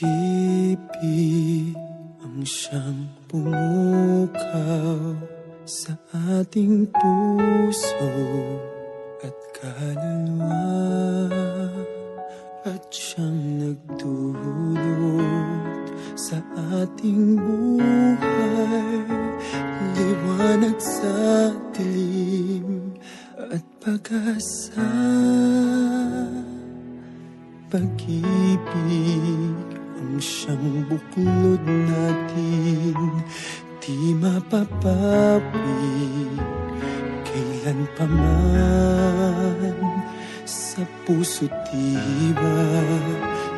Pag-ibig ang siyang pumukaw sa ating puso at kaluluwa at siyang nagdulot sa ating buhay. Liwanag sa dilim at pag-asa pag-ibig ang buklod natin Di mapapawi. Kailan pa man Sa puso't diwa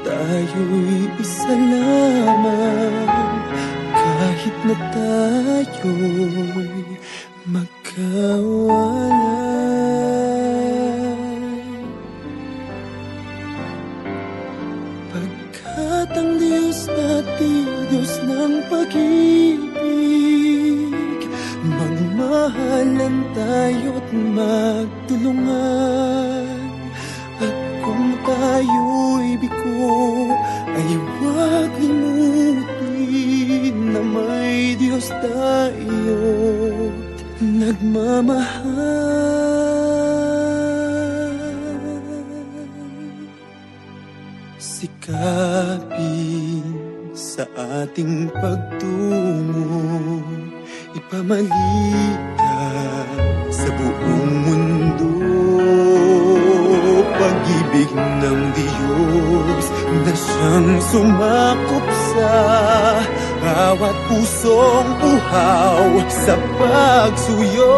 tayo'y isa lamang Kahit na tayo'y magkawalay Pagkat ang Diyos natin, Diyos ng pag-ibig. Magmahalan tayo't magtulungan. At kung tayo'y biko, ay huwag limutin Na may Diyos tayo't nagmamahal Sikapin sa ating pagtungo. Ipamalitan sa buong mundo. Pag-ibig ng Diyos na siyang sumakop sa Bawat pusong uhaw sa pagsuyo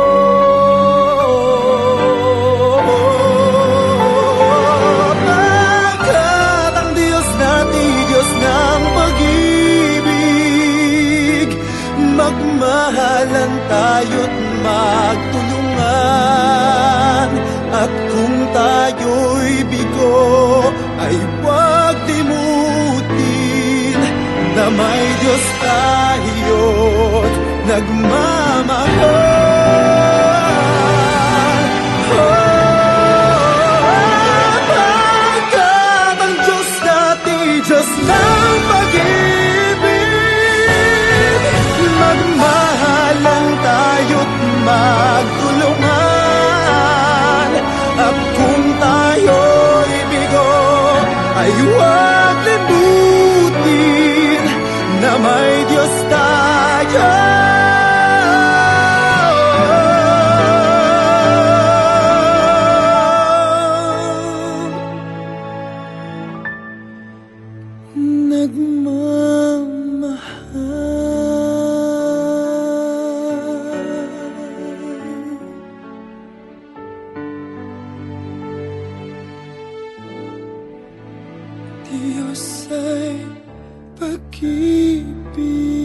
Magmahalan tayo't magtulungan. At kung tayo'y bigo, ay huwag limutin Na may Diyos tayo't nagmamahal Na may Diyos tayo Nagmamahal Diyos ay pag-ibig